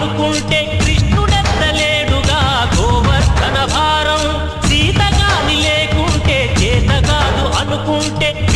అనుకుంటే కృష్ణుడెత్తలేడుగా. గోవర్ధన భారం సీత లేకుంటే చేత కాదు అనుకుంటే